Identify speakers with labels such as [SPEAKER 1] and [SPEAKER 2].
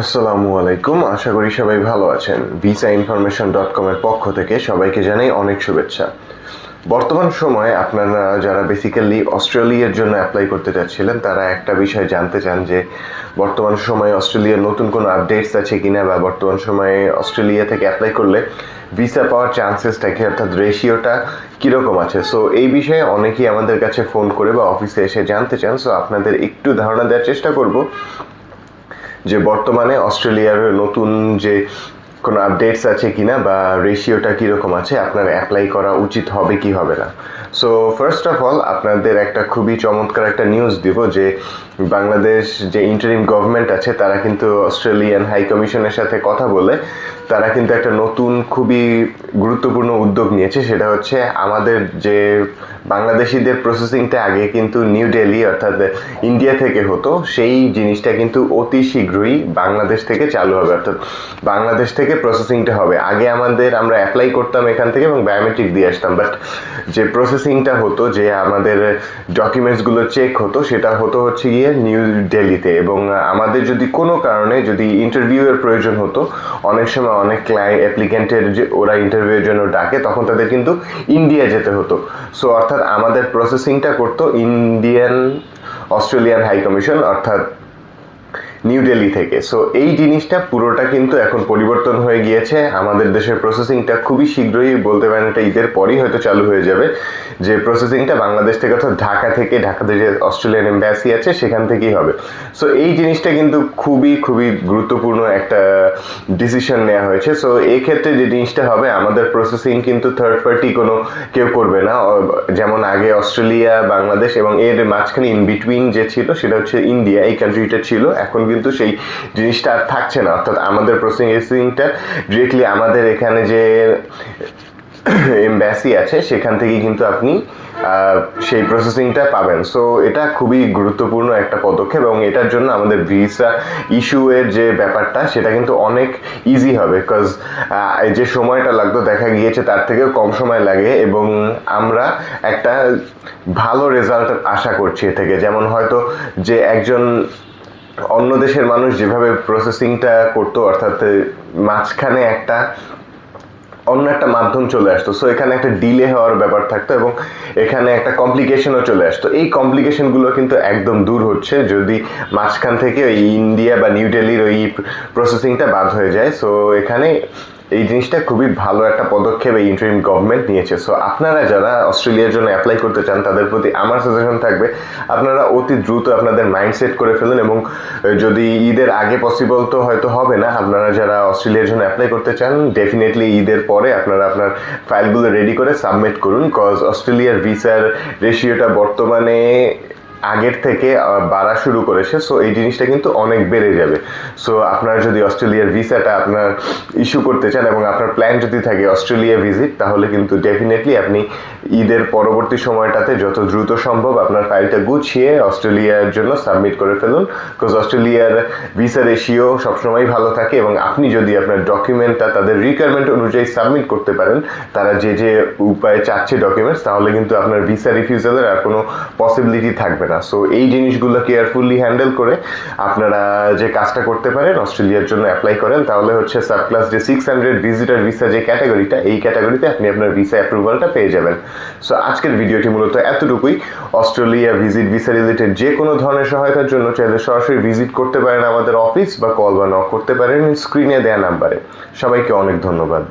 [SPEAKER 1] আসসালামু আলাইকুম। আশা করি সবাই ভালো আছেন। ভিসা ইনফরমেশন ডট কমের পক্ষ থেকে সবাইকে জানাই অনেক শুভেচ্ছা। বর্তমান সময়ে আপনারা যারা বেসিক্যালি অস্ট্রেলিয়ার জন্য অ্যাপ্লাই করতে চাচ্ছিলেন তারা একটা বিষয় জানতে চান যে, বর্তমান সময়ে অস্ট্রেলিয়ার নতুন কোনো আপডেটস আছে কিনা বা বর্তমান সময়ে অস্ট্রেলিয়া থেকে অ্যাপ্লাই করলে ভিসা পাওয়ার চান্সেসটা কি, অর্থাৎ রেশিওটা কীরকম আছে? সো এই বিষয়ে অনেকেই আমাদের কাছে ফোন করে বা অফিসে এসে জানতে চান। সো আপনাদের একটু ধারণা দেওয়ার চেষ্টা করব। যে বর্তমানে অস্ট্রেলিয়ার নতুন যে কোনো আপডেটস আছে কিনা বা রেশিওটা কীরকম আছে, আপনার অ্যাপ্লাই করা উচিত হবে কি হবে না? সো ফার্স্ট অফ অল আপনাদের একটা খুবই চমৎকার একটা নিউজ দিব যে বাংলাদেশ যে ইন্টারিম গভর্নমেন্ট আছে, তারা কিন্তু অস্ট্রেলিয়ান হাই কমিশনের সাথে কথা বলে, তারা কিন্তু একটা নতুন খুবই গুরুত্বপূর্ণ উদ্যোগ নিয়েছে, সেটা হচ্ছে আমাদের যে বাংলাদেশিদের প্রসেসিংটা আগে কিন্তু নিউ ডেলি অর্থাৎ ইন্ডিয়া থেকে হতো, সেই জিনিসটা কিন্তু অতি শীঘ্রই বাংলাদেশ থেকে চালু হবে। অর্থাৎ বাংলাদেশ থেকে প্রসেসিংটা হবে। আগে আমাদের আমরা অ্যাপ্লাই করতাম এখান থেকে এবং বায়োমেট্রিক দিয়ে আসতাম। বাট যে প্রসেসিংটা হতো, যে আমাদের ডকুমেন্টসগুলো চেক হতো, সেটা হতো হচ্ছে গিয়ে নিউ দিল্লিতে এবং আমাদের যদি কোনো কারণে যদি ইন্টারভিউয়ের প্রয়োজন হতো, অনেক সময় অনেক ক্লায়েন্ট অ্যাপ্লিকেন্টের যে ওরা ইন্টারভিউয়ের জন্য ডাকে, তখন তাদের কিন্তু ইন্ডিয়া যেতে হতো। সো অর্থাৎ আমাদের প্রসেসিংটা করতো ইন্ডিয়ান অস্ট্রেলিয়ান হাই কমিশন অর্থাৎ নিউ দিল্লি থেকে। সো এই জিনিসটা পুরোটা কিন্তু এখন পরিবর্তন হয়ে গিয়েছে। আমাদের দেশের প্রসেসিংটা খুবই শীঘ্রই বলতে পারেন এটা ঈদের পরই হয়তো চালু হয়ে যাবে। যে প্রসেসিংটা বাংলাদেশ থেকে অর্থাৎ ঢাকা থেকে ঢাকাতে যে অস্ট্রেলিয়ান এম্বাসি আছে, সেখান থেকেই হবে। সো এই জিনিসটা কিন্তু খুবই খুবই গুরুত্বপূর্ণ একটা ডিসিশন নেওয়া হয়েছে। সো এই ক্ষেত্রে যে জিনিসটা হবে, আমাদের প্রসেসিং কিন্তু থার্ড পার্টি কোনো কেউ করবে না। যেমন আগে অস্ট্রেলিয়া বাংলাদেশ এবং এর মাঝখানে ইন বিটুইন যে ছিল, সেটা হচ্ছে ইন্ডিয়া এই কান্ট্রিটা ছিল। এখন কিন্তু সেই জিনিসটা আর থাকছে না। অর্থাৎ আমাদের প্রসেসিংটা ডিরেক্টলি আমাদের এখানে যে এমব্যাসি আছে, সেখান থেকেই কিন্তু আপনি সেই প্রসেসিংটা পাবেন। সো এটা খুবই গুরুত্বপূর্ণ একটা পদক্ষেপ এবং এটার জন্য আমাদের ভিসা ইস্যুয়ের যে ব্যাপারটা, সেটা কিন্তু অনেক ইজি হবে। বিকজ যে সময়টা লাগতো, দেখা গিয়েছে তার থেকেও কম সময় লাগে এবং আমরা একটা ভালো রেজাল্ট আশা করছি এ থেকে। যেমন হয়তো যে একজন অন্য দেশের মানুষ যেভাবে প্রসেসিংটা করতো, অর্থাৎ মাঝখানে একটা, অন্য একটা মাধ্যম চলে আসতো। সো এখানে একটা ডিলে হওয়ার ব্যাপার থাকতো এবং এখানে একটা কমপ্লিকেশনও চলে আসতো। এই কমপ্লিকেশনগুলো কিন্তু একদম দূর হচ্ছে যদি মাঝখান থেকে ওই ইন্ডিয়া বা নিউ দিল্লির ওই প্রসেসিংটা বাদ হয়ে যায়। সো এখানে এই জিনিসটা খুবই ভালো একটা পদক্ষেপ এই ইন্টারিম গভর্নমেন্ট নিয়েছে। সো আপনারা যারা অস্ট্রেলিয়ার জন্য অ্যাপ্লাই করতে চান, তাদের প্রতি আমার সাজেশন থাকবে, আপনারা অতি দ্রুত আপনাদের মাইন্ডসেট করে ফেলুন এবং যদি ঈদের আগে পসিবল তো হয়তো হবে না, আপনারা যারা অস্ট্রেলিয়ার জন্য অ্যাপ্লাই করতে চান ডেফিনেটলি ঈদের পরে আপনারা আপনার ফাইলগুলো রেডি করে সাবমিট করুন কজ অস্ট্রেলিয়ার ভিসার রেশিওটা বর্তমানে আগের থেকে বাড়া শুরু করেছে সো এই জিনিসটা কিন্তু অনেক বেড়ে যাবে। সো আপনার যদি অস্ট্রেলিয়ার ভিসাটা আপনার ইস্যু করতে চান এবং আপনার প্ল্যান যদি থাকে অস্ট্রেলিয়া ভিজিট তাহলে কিন্তু ডেফিনেটলি আপনি ঈদের পরবর্তী সময়টাতে যত দ্রুত সম্ভব আপনার ফাইলটা গুছিয়ে অস্ট্রেলিয়ার জন্য সাবমিট করে ফেলুন বিকজ অস্ট্রেলিয়ার ভিসা রেশিও সবসময় ভালো থাকে এবং আপনি যদি আপনার ডকুমেন্টটা তাদের রিকোয়ারমেন্ট অনুযায়ী সাবমিট করতে পারেন, তারা যে যে উপায়ে চাচ্ছে ডকুমেন্টস তাহলে কিন্তু আপনার ভিসা রিফিউজালের আর কোনো পসিবিলিটি থাকবে না। না। সো এই জিনিসগুলো কেয়ারফুলি হ্যান্ডেল করে আপনারা যে কাজটা করতে পারেন, অস্ট্রেলিয়ার জন্য অ্যাপ্লাই করেন, তাহলে হচ্ছে সাব ক্লাস যে সিক্স হান্ড্রেড ভিজিটার ভিসা যে ক্যাটাগরিটা এই ক্যাটাগরিতে আপনি আপনার ভিসা অ্যাপ্রুভালটা পেয়ে যাবেন। সো আজকের ভিডিওটি মূলত এতটুকুই। অস্ট্রেলিয়া ভিজিট ভিসা রিলেটেড যে কোনো ধরনের সহায়তার জন্য চাইলে সরাসরি ভিজিট করতে পারেন আমাদের অফিস বা কল বা নক করতে পারেন স্ক্রিনে দেওয়া নাম্বারে সবাইকে অনেক ধন্যবাদ।